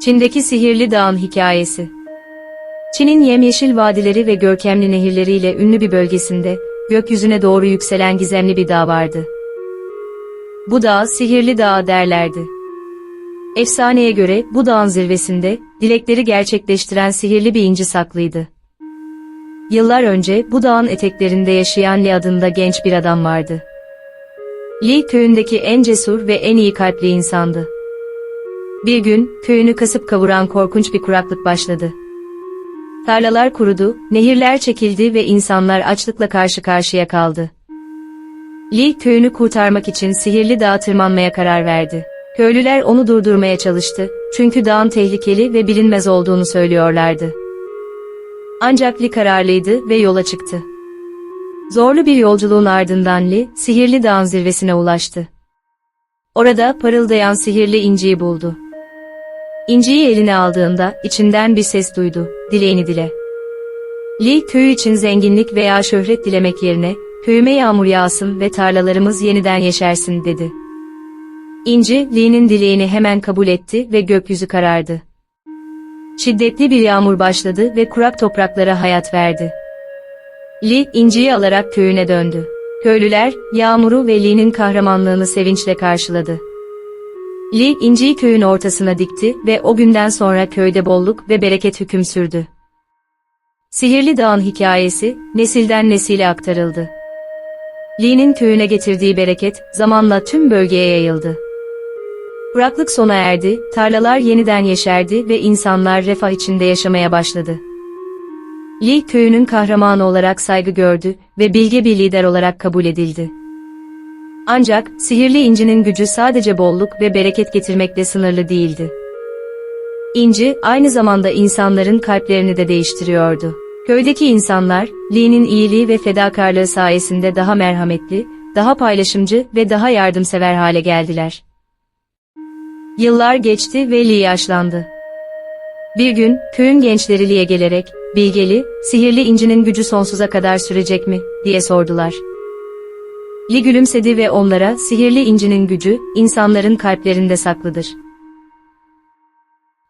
Çin'deki sihirli dağın hikayesi. Çin'in yemyeşil vadileri ve görkemli nehirleriyle ünlü bir bölgesinde, gökyüzüne doğru yükselen gizemli bir dağ vardı. Bu dağ sihirli dağ derlerdi. Efsaneye göre bu dağın zirvesinde, dilekleri gerçekleştiren sihirli bir inci saklıydı. Yıllar önce bu dağın eteklerinde yaşayan Li adında genç bir adam vardı. Li köyündeki en cesur ve en iyi kalpli insandı. Bir gün köyünü kasıp kavuran korkunç bir kuraklık başladı. Tarlalar kurudu, nehirler çekildi ve insanlar açlıkla karşı karşıya kaldı. Li köyünü kurtarmak için sihirli dağa tırmanmaya karar verdi. Köylüler onu durdurmaya çalıştı, çünkü dağın tehlikeli ve bilinmez olduğunu söylüyorlardı. Ancak Li kararlıydı ve yola çıktı. Zorlu bir yolculuğun ardından Li, sihirli dağın zirvesine ulaştı. Orada parıldayan sihirli inciyi buldu. İnciyi eline aldığında içinden bir ses duydu, dileğini dile. Li köyü için zenginlik veya şöhret dilemek yerine, köyüme yağmur yağsın ve tarlalarımız yeniden yeşersin dedi. İnci, Li'nin dileğini hemen kabul etti ve gökyüzü karardı. Şiddetli bir yağmur başladı ve kurak topraklara hayat verdi. Li, inciyi alarak köyüne döndü. Köylüler, yağmuru ve Li'nin kahramanlığını sevinçle karşıladı. Li, inciyi köyün ortasına dikti ve o günden sonra köyde bolluk ve bereket hüküm sürdü. Sihirli Dağın hikayesi, nesilden nesile aktarıldı. Li'nin köyüne getirdiği bereket, zamanla tüm bölgeye yayıldı. Kuraklık sona erdi, tarlalar yeniden yeşerdi ve insanlar refah içinde yaşamaya başladı. Li köyünün kahramanı olarak saygı gördü ve bilge bir lider olarak kabul edildi. Ancak sihirli incinin gücü sadece bolluk ve bereket getirmekle sınırlı değildi. İnci aynı zamanda insanların kalplerini de değiştiriyordu. Köydeki insanlar, Li'nin iyiliği ve fedakarlığı sayesinde daha merhametli, daha paylaşımcı ve daha yardımsever hale geldiler. Yıllar geçti ve Li yaşlandı. Bir gün, köyün gençleri Li'ye gelerek, bilgeli, sihirli incinin gücü sonsuza kadar sürecek mi, diye sordular. Li gülümsedi ve onlara, sihirli incinin gücü, insanların kalplerinde saklıdır.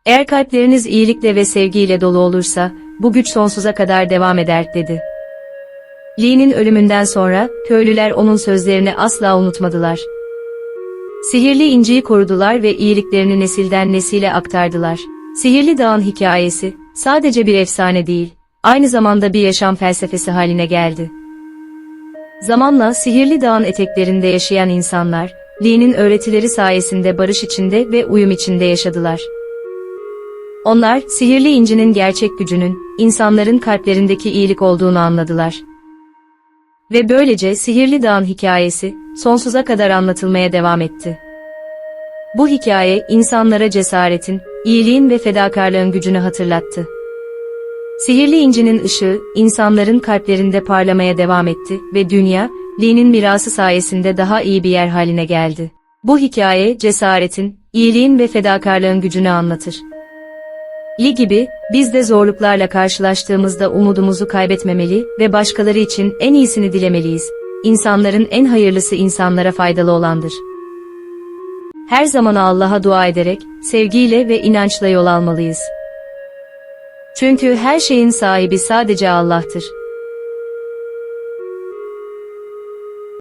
Eğer kalpleriniz iyilikle ve sevgiyle dolu olursa, bu güç sonsuza kadar devam eder, dedi. Li'nin ölümünden sonra, köylüler onun sözlerini asla unutmadılar. Sihirli inciyi korudular ve iyiliklerini nesilden nesile aktardılar. Sihirli Dağın hikayesi, sadece bir efsane değil, aynı zamanda bir yaşam felsefesi haline geldi. Zamanla Sihirli Dağın eteklerinde yaşayan insanlar, Li'nin öğretileri sayesinde barış içinde ve uyum içinde yaşadılar. Onlar, sihirli incinin gerçek gücünün, insanların kalplerindeki iyilik olduğunu anladılar. Ve böylece Sihirli Dağın hikayesi, sonsuza kadar anlatılmaya devam etti. Bu hikaye, insanlara cesaretin, iyiliğin ve fedakarlığın gücünü hatırlattı. Sihirli incinin ışığı, insanların kalplerinde parlamaya devam etti ve dünya, Li'nin mirası sayesinde daha iyi bir yer haline geldi. Bu hikaye, cesaretin, iyiliğin ve fedakarlığın gücünü anlatır. Li gibi, biz de zorluklarla karşılaştığımızda umudumuzu kaybetmemeli ve başkaları için en iyisini dilemeliyiz. İnsanların en hayırlısı insanlara faydalı olandır. Her zaman Allah'a dua ederek, sevgiyle ve inançla yol almalıyız. Çünkü her şeyin sahibi sadece Allah'tır.